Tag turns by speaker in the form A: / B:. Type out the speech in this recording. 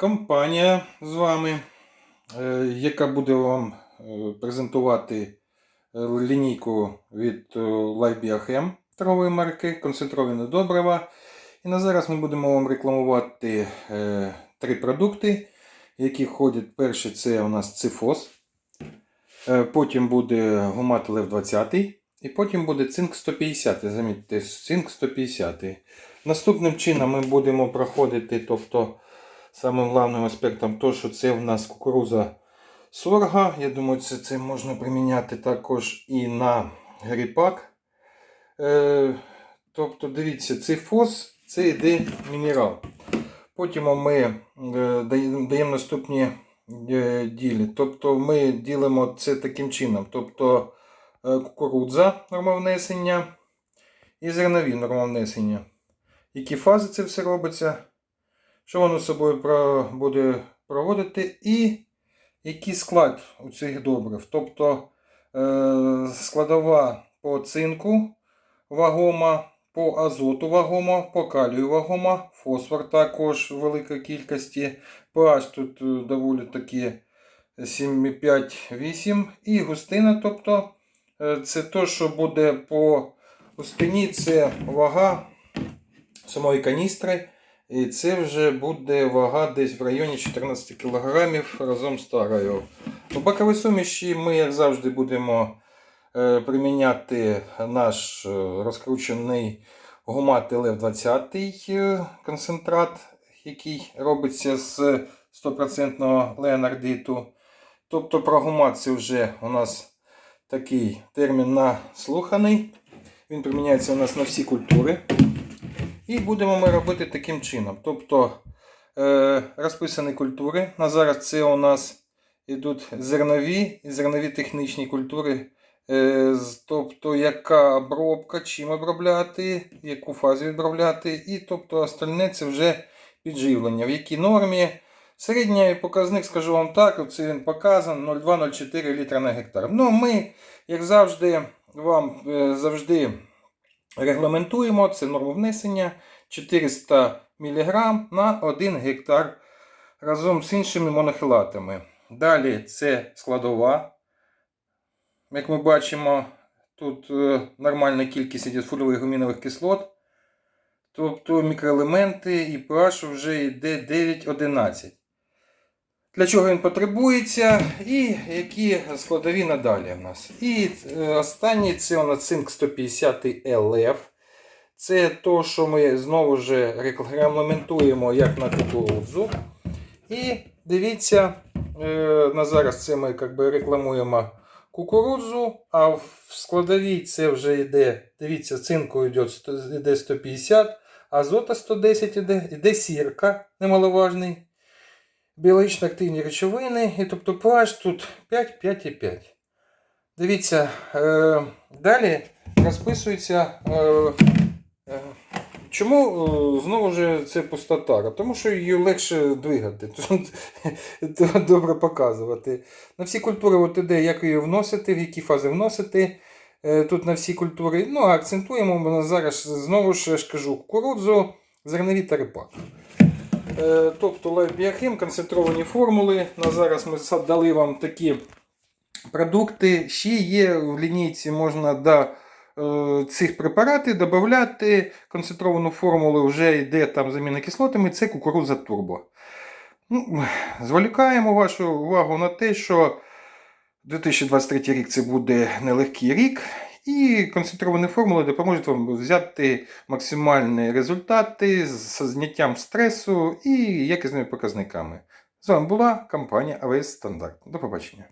A: компанія з вами, е, яка буде вам е, презентувати е, лінійку від LifeBioChem торгової марки, концентроване добрива. І на зараз ми будемо вам рекламувати три продукти, які входять. Перший це у нас цифос, потім буде гумат Лев 20 і потім буде цинк 150. Замітьте, цинк 150. Наступним чином ми будемо проходити, тобто самим головним аспектом, то, що це в нас кукуруза сорга. Я думаю, це, це можна приміняти також і на гріпак. Е, тобто, дивіться, цей фос це йде мінерал. Потім ми е, даємо даємо наступні е, ділі. Тобто ми ділимо це таким чином. Тобто е, кукурудза нормовнесення і зернові нормовнесення. Які фази це все робиться, що воно з собою буде проводити, і який склад у цих добрив. Тобто е, складова по цинку вагома, по азоту вагома, по калію вагома, фосфор також в великій кількості. pH тут е, доволі таки 7,5-8 і густина. тобто е, Це то, що буде по густині, це вага самої каністри. І це вже буде вага десь в районі 14 кг разом з тарою. У баковій суміші ми, як завжди, будемо е, приміняти наш е, розкручений гумат лв 20 е, концентрат, який робиться з 100% леонардиту. Тобто про гумат це вже у нас такий термін наслуханий. Він приміняється у нас на всі культури. І будемо ми робити таким чином. Тобто е, розписані культури. На зараз це у нас йдуть зернові і зернові технічні культури. Е, тобто, яка обробка, чим обробляти, яку фазу відробляти. І тобто остальне це вже підживлення. В якій нормі. Середній показник, скажу вам так, оце він показан 0,2-0,4 літра на гектар. Ну, ми, як завжди, вам е, завжди регламентуємо, це норму внесення 400 мг на 1 гектар разом з іншими монохилатами. Далі це складова. Як ми бачимо, тут е, нормальна кількість іде фульових гумінових кислот. Тобто мікроелементи і pH вже йде 9-11. Для чого він потребується, і які складові надалі в нас. І е, останній це у нас цинк 150 LF. Це то, що ми знову ж регламентуємо як на кукурудзу. І дивіться, е, на зараз це ми би, рекламуємо кукурудзу, а в складовій це вже йде, дивіться, цинку йде, йде 150, азота 110 йде, йде сірка немаловажний біологічно активні речовини, і тобто pH тут 5, 5 і 5. Дивіться, е, далі розписується. Е, е, чому знову ж це пустотара? Тому що її легше двигати, добре показувати. На всі культури от як її вносити, в які фази вносити. Тут на всі культури. Ну, акцентуємо зараз знову ж кажу кукурудзу, зернові та репак. Е, Тобто LifeBioChem, концентровані формули. На зараз ми дали вам такі продукти. Ще є в лінійці, можна до е, цих препаратів додати концентровану формулу, вже йде там заміна кислотами, це кукурудза турбо. Ну, зволікаємо вашу увагу на те, що 2023 рік це буде нелегкий рік. І концентровані формули допоможуть вам взяти максимальні результати з зняттям стресу і якісними показниками. З вами була компанія АВС Стандарт. До побачення.